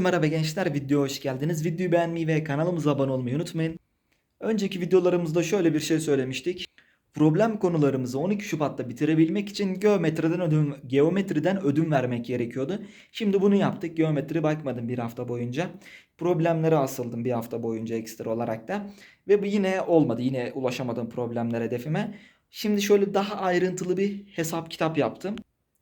Merhaba gençler, videoya hoş geldiniz. Videoyu beğenmeyi ve kanalımıza abone olmayı unutmayın. Önceki videolarımızda şöyle bir şey söylemiştik. Problem konularımızı 12 Şubat'ta bitirebilmek için geometriden ödün, geometriden ödün vermek gerekiyordu. Şimdi bunu yaptık. Geometri bakmadım bir hafta boyunca. Problemlere asıldım bir hafta boyunca ekstra olarak da. Ve bu yine olmadı. Yine ulaşamadım problemler hedefime. Şimdi şöyle daha ayrıntılı bir hesap kitap yaptım.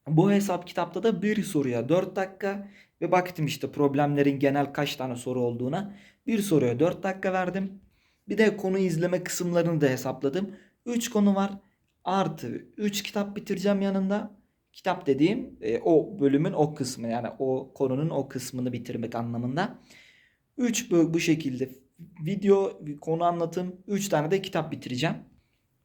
Bu hesap kitapta da bir soruya 4 dakika ve baktım işte problemlerin genel kaç tane soru olduğuna. Bir soruya 4 dakika verdim. Bir de konu izleme kısımlarını da hesapladım. 3 konu var. Artı 3 kitap bitireceğim yanında. Kitap dediğim e, o bölümün o kısmı yani o konunun o kısmını bitirmek anlamında. 3 bu, şekilde video konu anlatım 3 tane de kitap bitireceğim.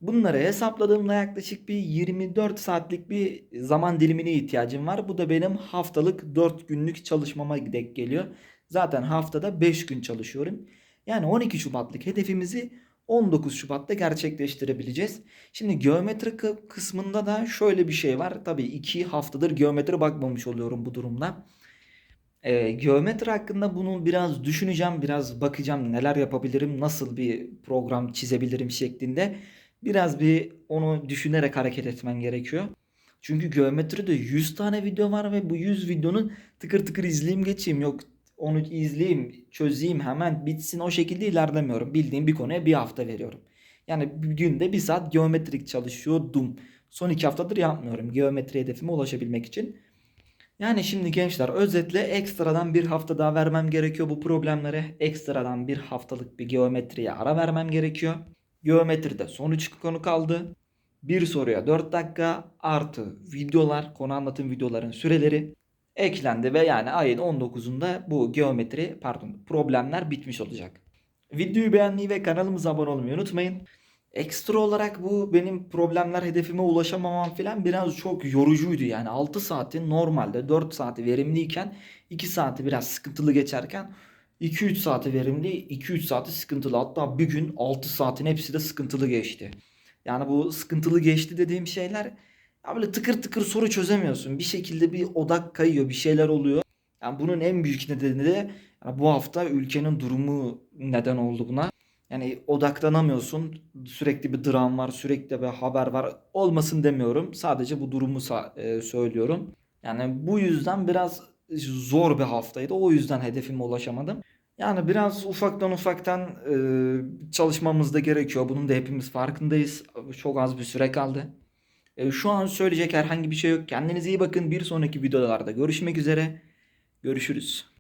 Bunları hesapladığımda yaklaşık bir 24 saatlik bir zaman dilimine ihtiyacım var. Bu da benim haftalık 4 günlük çalışmama denk geliyor. Zaten haftada 5 gün çalışıyorum. Yani 12 Şubatlık hedefimizi 19 Şubat'ta gerçekleştirebileceğiz. Şimdi geometri kı- kısmında da şöyle bir şey var. Tabii 2 haftadır geometri bakmamış oluyorum bu durumda. Ee, geometri hakkında bunu biraz düşüneceğim, biraz bakacağım neler yapabilirim, nasıl bir program çizebilirim şeklinde. Biraz bir onu düşünerek hareket etmen gerekiyor. Çünkü geometride 100 tane video var ve bu 100 videonun tıkır tıkır izleyeyim geçeyim. Yok onu izleyeyim, çözeyim hemen bitsin o şekilde ilerlemiyorum. Bildiğim bir konuya bir hafta veriyorum. Yani günde bir saat geometrik çalışıyordum. Son iki haftadır yapmıyorum geometri hedefime ulaşabilmek için. Yani şimdi gençler özetle ekstradan bir hafta daha vermem gerekiyor bu problemlere. Ekstradan bir haftalık bir geometriye ara vermem gerekiyor. Geometride son 3 konu kaldı. Bir soruya 4 dakika artı videolar, konu anlatım videoların süreleri eklendi ve yani ayın 19'unda bu geometri pardon problemler bitmiş olacak. Videoyu beğenmeyi ve kanalımıza abone olmayı unutmayın. Ekstra olarak bu benim problemler hedefime ulaşamamam falan biraz çok yorucuydu yani 6 saati normalde 4 saati verimliyken 2 saati biraz sıkıntılı geçerken 2-3 saati verimli 2-3 saati sıkıntılı hatta bir gün 6 saatin hepsi de sıkıntılı geçti. Yani bu sıkıntılı geçti dediğim şeyler ya böyle tıkır tıkır soru çözemiyorsun. Bir şekilde bir odak kayıyor bir şeyler oluyor. Yani bunun en büyük nedeni de yani bu hafta ülkenin durumu neden oldu buna. Yani odaklanamıyorsun. Sürekli bir dram var, sürekli bir haber var. Olmasın demiyorum. Sadece bu durumu e, söylüyorum. Yani bu yüzden biraz zor bir haftaydı. O yüzden hedefime ulaşamadım. Yani biraz ufaktan ufaktan e, çalışmamız da gerekiyor. Bunun da hepimiz farkındayız. Çok az bir süre kaldı. E, şu an söyleyecek herhangi bir şey yok. Kendinize iyi bakın. Bir sonraki videolarda görüşmek üzere. Görüşürüz.